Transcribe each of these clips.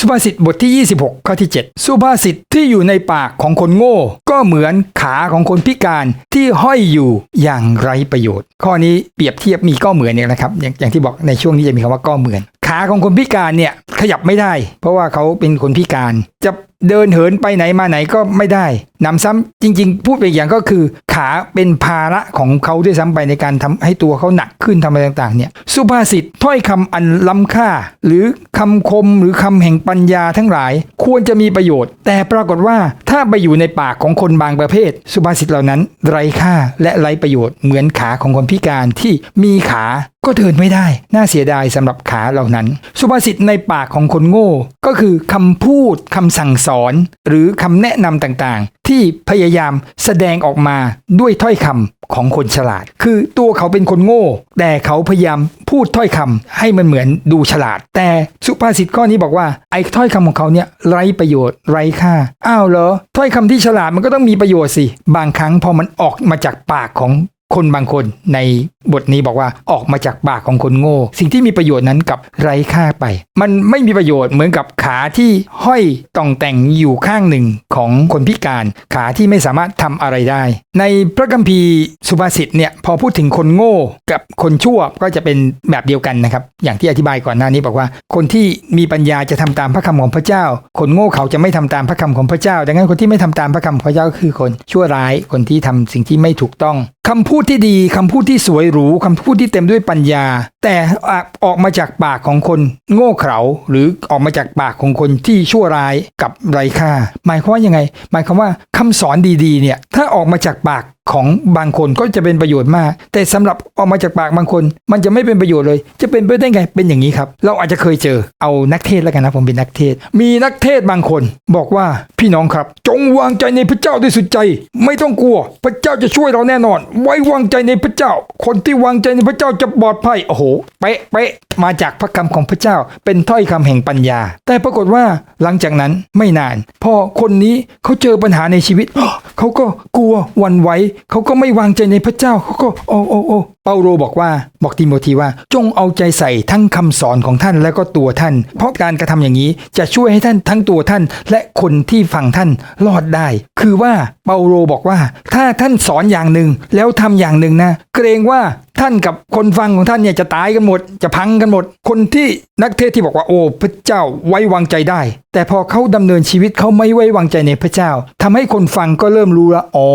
สุภาษิตบทที่ 26 ข้อที่ 7 สุภาษิตที่อยู่ในปากของคนโง่ ก็เหมือนขาของคนพิการที่ห้อยอยู่อย่างไร้ประโยชน์ ข้อนี้เปรียบเทียบมีก็เหมือนเนี่ยนะครับอย่างอย่างที่บอกในช่วงนี้จะมีคำว่าก็เหมือน ขาของคนพิการเนี่ยขยับไม่ได้ เพราะว่าเขาเป็นคนพิการจะเดินเหินไปไหนมาไหนก็ไม่ได้นำซ้ำจริง ๆ พูดไปอีกอย่างก็คือ ขาเป็นภาระของเขาด้วยซ้ำไปในการทำให้ตัวเขาหนักขึ้นทำอะไรต่างๆเนี่ยสุภาษิตถ้อยคำอันล้ำค่า หรือคำคมหรือคำแห่งปัญญาทั้งหลาย ควรจะมีประโยชน์ แต่ปรากฏว่าถ้าไปอยู่ในปากของคนบางประเภท สุภาษิตเหล่านั้น ไร้ค่าและไร้ประโยชน์เหมือนขาของคนพิการที่มีขาก็เดินไม่ได้ น่าเสียดายสำหรับขาเหล่านั้น สุภาษิตในปากของคนโง่ ก็คือคำพูดคำสั่งสอน หรือคำแนะนำต่างๆ ที่พยายามแสดงออกมาด้วยถ้อยคำของคนฉลาด คือตัวเขาเป็นคนโง่ แต่เขาพยายามพูดถ้อยคำให้มันเหมือนดูฉลาด แต่สุภาษิตข้อนี้บอกว่าไอ้ถ้อยคำของเขาเนี่ยไร้ประโยชน์ไร้ค่าอ้าวเหรอถ้อยคำที่ฉลาดมันก็ต้องมีประโยชน์สิบางครั้งพอมันออกมาจากปากของ คนบางคนในบทนี้บอกว่าออกมาจากปากของคนโง่ สิ่งที่มีประโยชน์นั้นกับไร้ค่าไป มันไม่มีประโยชน์เหมือนกับขาที่ห้อยต่องแต่งอยู่ข้างหนึ่ง ของคนพิการ ขาที่ไม่สามารถทำอะไรได้ ในพระคัมภีร์สุภาษิตเนี่ยพอพูดถึงคนโง่กับคนชั่วก็จะเป็นแบบเดียวกันนะครับ อย่างที่อธิบายก่อนหน้านี้บอกว่า คนที่มีปัญญาจะทำตามพระคำของพระเจ้า คนโง่เขาจะไม่ทำตามพระคำของพระเจ้า ดังนั้นคนที่ไม่ทำตามพระคำของพระเจ้าก็คือคนชั่วร้ายคนที่ทำสิ่งที่ไม่ถูกต้องคำพูดที่ดีคำพูดที่สวยหรูคำพูดที่เต็มด้วยปัญญาแต่ออกมาจากปากของคนโง่เขลาหรือออกมาจากปากของคนที่ชั่วร้ายกับไร้ค่า หมายความว่ายังไง หมายความว่าคำสอนดีๆเนี่ย ถ้าออกมาจากปากของบางคนก็จะเป็นประโยชน์มาก แต่สำหรับออกมาจากปากบางคน มันจะไม่เป็นประโยชน์เลย จะเป็นไปได้ไงเป็นอย่างนี้ครับ เราอาจจะเคยเจอเอานักเทศแล้วกันนะผมเป็นนักเทศ มีนักเทศบางคน บอกว่าพี่น้องครับ จงวางใจในพระเจ้าด้วยสุดใจ ไม่ต้องกลัว พระเจ้าจะช่วยเราแน่นอน ไว้วางใจในพระเจ้า คนที่วางใจในพระเจ้าจะปลอดภัยโอ้โหเป๊ะเป๊ะมาจากพระคำของพระเจ้า เป็นถ้อยคำแห่งปัญญา แต่ปรากฏว่าหลังจากนั้นไม่นาน พอคนนี้เขาเจอปัญหาในชีวิต เขาก็กลัววันไหวเขาก็ไม่วางใจในพระเจ้าเขาก็โอ้โอ้โอ้ เปาโลบอกว่าบอกติโมธีว่า จงเอาใจใส่ทั้งคำสอนของท่านและก็ตัวท่าน เพราะการกระทำอย่างนี้จะช่วยให้ท่านทั้งตัวท่าน และคนที่ฟังท่านรอดได้ คือว่าเปาโลบอกว่า ถ้าท่านสอนอย่างหนึ่งแล้วทำอย่างหนึ่งนะ เกรงว่าท่านกับคนฟังของท่านเนี่ยจะตายกันหมด จะพังกันหมด คนที่นักเทศที่บอกว่าโอ้พระเจ้าไว้วางใจได้ แต่พอเขาดำเนินชีวิตเขาไม่ไว้วางใจในพระเจ้าทำให้คนฟังก็เริ่มรู้ละอ๋อ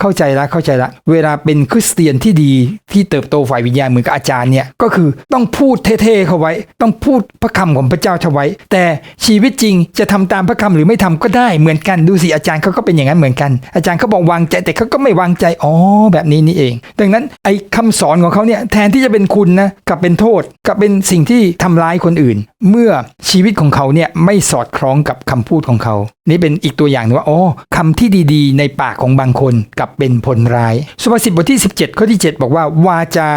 เข้าใจละเข้าใจละ เวลาเป็นคริสเตียนที่ดีที่เติบโตฝ่ายวิญญาณเหมือนกับอาจารย์เนี่ยก็คือต้องพูดเท่ๆเข้าไว้ ต้องพูดพระคำของพระเจ้าเท่าไว้ แต่ชีวิตจริงจะทำตามพระคำหรือไม่ทำก็ได้เหมือนกันดูสิอาจารย์เขาก็เป็นอย่างนั้นเหมือนกัน อาจารย์เขาบอกวางใจแต่เขาก็ไม่วางใจอ๋อแบบนี้นี่เอง ดังนั้นไอ้คำสอนของเขาเนี่ยแทนที่จะเป็นคุณนะกลับเป็นโทษกลับเป็นสิ่งที่ทำร้ายคนอื่น เมื่อชีวิตของเขาเนี่ยไม่สอดคล้องกับคำพูดของเขา นี่เป็นอีกตัวอย่างนึงว่าอ๋อคำที่ดีๆ ในปากของบางคนกลับเป็นผลร้ายสุภาษิตบทที่ 17 ข้อที่ 7 บอกว่าว่าจา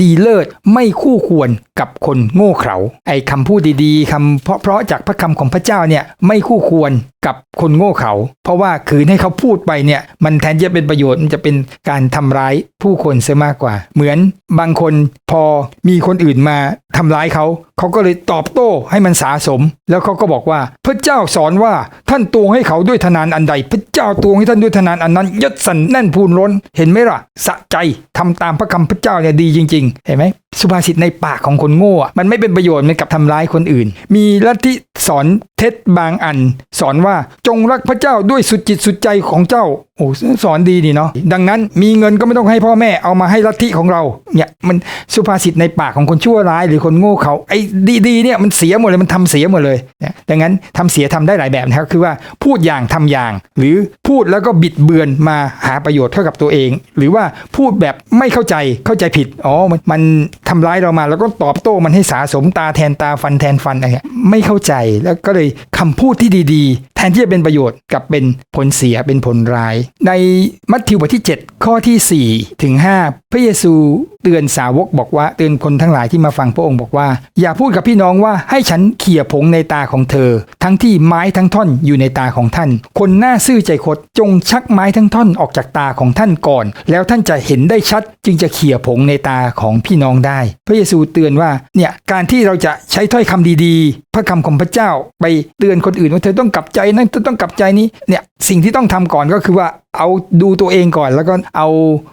ดีเลิศไม่คู่ควรกับคนโง่เขลาไอ้คำพูดดีๆคำเพราะๆจากพระคำของพระเจ้าเนี่ยไม่คู่ควร กับคนโง่เขา เพราะว่าคืนให้เขาพูดไปเนี่ย มันแทนจะเป็นประโยชน์มันจะเป็นการทำร้ายผู้คนเสียมากกว่า เหมือนบางคนพอมีคนอื่นมาทำร้ายเขา เขาก็เลยตอบโต้ให้มันสาสม แล้วเขาก็บอกว่าพระเจ้าสอนว่าท่านตวงให้เขาด้วยธนานอันใด พระเจ้าตวงให้ท่านด้วยธนานอันนั้นยัดสันแน่นพูนล้น เห็นไหมล่ะ สะใจทำตามพระคำพระเจ้าเนี่ยดีจริง ๆ เห็นไหม สุภาษิตในปากของคนโง่มันไม่เป็นประโยชน์มันกับทำร้ายคนอื่น มีลัทธิสอนเท็จบางอัน สอนว่าจงรักพระเจ้าด้วยสุดจิตสุดใจของเจ้า โอ้สอนดีนี่เนาะดังนั้นมีเงินก็ไม่ต้องให้พ่อแม่เอามาให้ลัทธิของเราเนี่ยมันสุภาษิตในปากของคนชั่วร้ายหรือคนโง่เขาไอ้ดีๆเนี่ยมันเสียหมดเลยมันทำเสียหมดเลยนะดังนั้นทำเสียทำได้หลายแบบนะครับคือว่าพูดอย่างทำอย่าง หรือพูดแล้วก็บิดเบือนมาหาประโยชน์เท่ากับตัวเอง หรือว่าพูดแบบไม่เข้าใจเข้าใจผิดอ๋อมันทำร้ายเรามาแล้วก็ตอบโต้มันให้สาสมตาแทนตาฟันแทนฟันอะไรเงี้ยไม่เข้าใจแล้วก็เลยคำพูดที่ดีๆแทนที่จะเป็นประโยชน์กับเป็นผลเสียเป็นผลร้าย ในมัทธิวบทที่ 7 ข้อที่ 4 ถึง 5 พระเยซู เตือนสาวกบอกว่าเตือนคนทั้งหลายที่มาฟังพระองค์บอกว่า อย่าพูดกับพี่น้องว่าให้ฉันเขี่ยผงในตาของเธอ ทั้งที่ไม้ทั้งท่อนอยู่ในตาของท่าน คนหน้าซื่อใจคดจงชักไม้ทั้งท่อนออกจากตาของท่านก่อน แล้วท่านจะเห็นได้ชัด จึงจะเขี่ยผงในตาของพี่น้องได้ พระเยซูเตือนว่าเนี่ยการที่เราจะใช้ถ้อยคำดีๆ พระคำของพระเจ้าไปเตือนคนอื่นว่าเธอต้องกลับใจนั่นเธอต้องกลับใจนี้เนี่ยสิ่งที่ต้องทำก่อนก็คือว่า เอาดูตัวเองก่อน แล้วก็เอา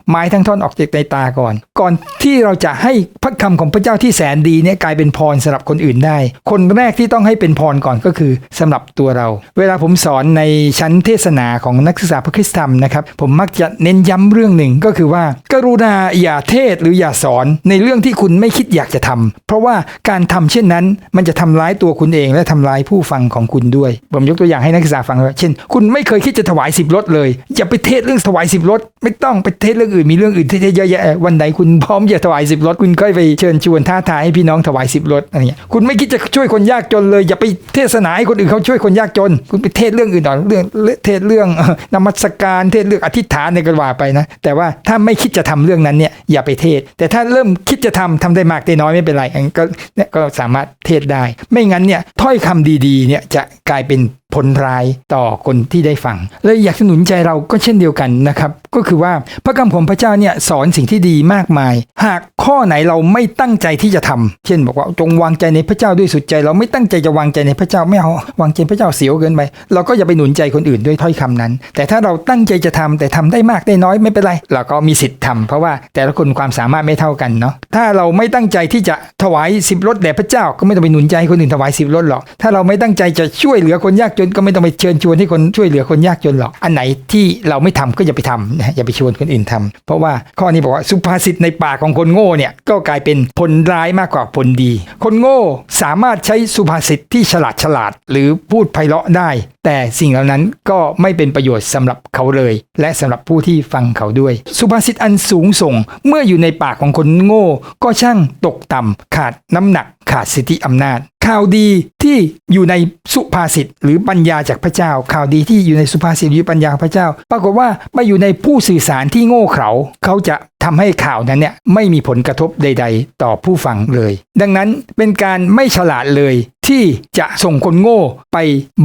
ไม้ทั้งท่อนออกจากในตาก่อน ก่อนที่เราจะให้พระคำของพระเจ้าที่แสนดีเนี่ยกลายเป็นพรสำหรับคนอื่นได้ คนแรกที่ต้องให้เป็นพรก่อนก็คือสำหรับตัวเรา เวลาผมสอนในชั้นเทศนาของนักศึกษาพระคริสตธรรมนะครับผมมักจะเน้นย้ำเรื่องหนึ่งก็คือว่า กรุณาอย่าเทศหรืออย่าสอนในเรื่องที่คุณไม่คิดอยากจะทำเพราะว่าการทำเช่นนั้น มันจะทำร้ายตัวคุณเอง และทำร้ายผู้ฟังของคุณด้วย ผมยกตัวอย่างให้นักศึกษาฟังว่าเช่น คุณไม่เคยคิดจะถวายสิบรถเลยอย่าไปเทศเรื่องถวายสิบรถไม่ต้องไปเทศเรื่องอื่นมีเรื่องอื่นเทศเยอะแยะวันไหนคุณพร้อมจะถวายสิบรถคุณก็ไปเชิญชวนท้าทายให้พี่น้องถวายสิบรถอะไรเงี้ยคุณไม่คิดจะช่วยคนยากจนเลยอย่าไปเทศนาให้คนอื่นเขาช่วยคนยากจน คุณไปเทศเรื่องอื่นต่อเรื่องเทศเรื่องนมัสการเทศเรื่องอธิษฐานในกระว่าไปนะ แต่ว่าถ้าไม่คิดจะทำเรื่องนั้นเนี่ยอย่าไปเทศ แต่ถ้าเริ่มคิดจะทำทำได้มากได้น้อยไม่เป็นไรอันก็เนี่ยก็สามารถเทศได้ ไม่งั้นเนี่ยถ้อยคำดีๆเนี่ยจะกลายเป็น ผลร้ายต่อคนที่ได้ฟังเลยอยากสนุนใจเราก็เช่นเดียวกันนะครับ ก็คือว่าพระคำของพระเจ้าเนี่ยสอนสิ่งที่ดีมากมาย หากข้อไหนเราไม่ตั้งใจที่จะทำเช่น บอกว่าจงวางใจในพระเจ้าด้วยสุดใจ เราไม่ตั้งใจจะวางใจในพระเจ้าไม่เอาวางใจพระเจ้าเสียวเกินไปเราก็อย่าไปหนุนใจคนอื่นด้วยถ้อยคำนั้น แต่ถ้าเราตั้งใจจะทำแต่ทำได้มากได้น้อยไม่เป็นไรเราก็มีสิทธิ์ทำเพราะว่าแต่ละคนความสามารถไม่เท่ากันเนาะถ้าเราไม่ตั้งใจที่จะถวายสิบรถแด่พระเจ้าก็ไม่ต้องไปหนุนใจคนอื่นถวายสิบรถหรอกถ้าเราไม่ตั้งใจจะช่วยเหลือคนยากจนก็ไม่ต้องไปเชิญชวนให้คนช่วยเหลือคนยากจนหรอก อันไหนที่เราไม่ทำก็อย่าไปทำนะอย่าไปชวนคนอื่นทำเพราะว่าข้อนี้บอกว่าสุภาษิตในปากของคนโง่เนี่ยก็กลายเป็นผลร้ายมากกว่าผลดี คนโง่สามารถใช้สุภาษิตที่ฉลาดฉลาด หรือพูดไพเราะได้ แต่สิ่งเหล่านั้นก็ไม่เป็นประโยชน์สำหรับเขาเลย และสำหรับผู้ที่ฟังเขาด้วย สุภาษิตอันสูงส่ง เมื่ออยู่ในปากของคนโง่ ก็ช่างตกต่ำขาดน้ำหนักขาดสิทธิอำนาจ ข่าวดีที่อยู่ในสุภาษิตหรือปัญญาจากพระเจ้า ข่าวดีที่อยู่ในสุภาษิตหรือปัญญาของพระเจ้า ปรากฏว่าไปอยู่ในผู้สื่อสารที่โง่เขลาเขาจะทำให้ข่าวนั้นเนี่ยไม่มีผลกระทบใด ๆ ต่อผู้ฟังเลย ดังนั้นเป็นการไม่ฉลาดเลย ที่จะส่งคนโง่ไป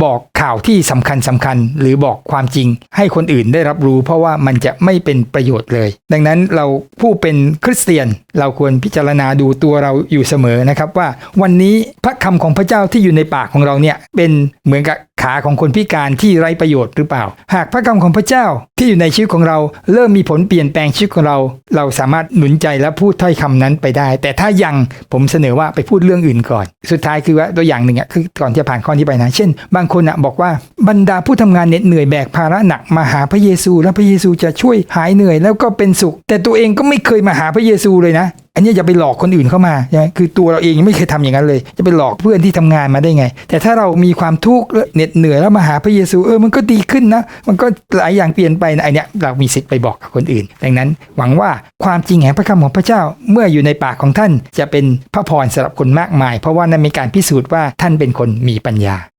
บอกข่าวที่สำคัญสำคัญ หรือบอกความจริง ให้คนอื่นได้รับรู้ เพราะว่ามันจะไม่เป็นประโยชน์เลย ดังนั้นเราผู้เป็นคริสเตียน เราควรพิจารณาดูตัวเราอยู่เสมอนะครับว่าวันนี้พระคำของพระเจ้าที่อยู่ในปากของเราเนี่ยเป็นเหมือนกับขาของคนพิการที่ไร้ประโยชน์หรือเปล่า หากพระคำของพระเจ้าที่อยู่ในชีวิตของเรา เริ่มมีผลเปลี่ยนแปลงชีวิตของเรา เราสามารถหนุนใจและพูดถ้อยคำนั้นไปได้ แต่ถ้ายังผมเสนอว่าไปพูดเรื่องอื่นก่อน สุดท้ายคือว่าตัวอย่างหนึ่งอะคือก่อนที่จะผ่านข้อนี้ไปนะ เช่น บางคนอะบอกว่าบรรดาผู้ทำงานเหน็ดเหนื่อยแบกภาระหนักมาหาพระเยซู แล้วพระเยซูจะช่วยหายเหนื่อยแล้วก็เป็นสุข แต่ตัวเองก็ไม่เคยมาหาพระเยซูเลยนะ อันนี้อย่าไปหลอกคนอื่นเข้ามาใช่ไหมคือตัวเราเองยังไม่เคยทำอย่างนั้นเลย จะไปหลอกเพื่อนที่ทำงานมาได้ไง แต่ถ้าเรามีความทุกข์เหน็ดเหนื่อยแล้วมาหาพระเยซูเออมันก็ดีขึ้นนะ มันก็หลายอย่างเปลี่ยนไปนะไอเนี้ยเรามีสิทธิ์ไปบอกกับคนอื่น ดังนั้นหวังว่าความจริงแห่งพระคำของพระเจ้าเมื่ออยู่ในปากของท่านจะเป็นพระพรสำหรับคนมากมาย เพราะว่านั่นเป็นการพิสูจน์ว่าท่านเป็นคนมีปัญญา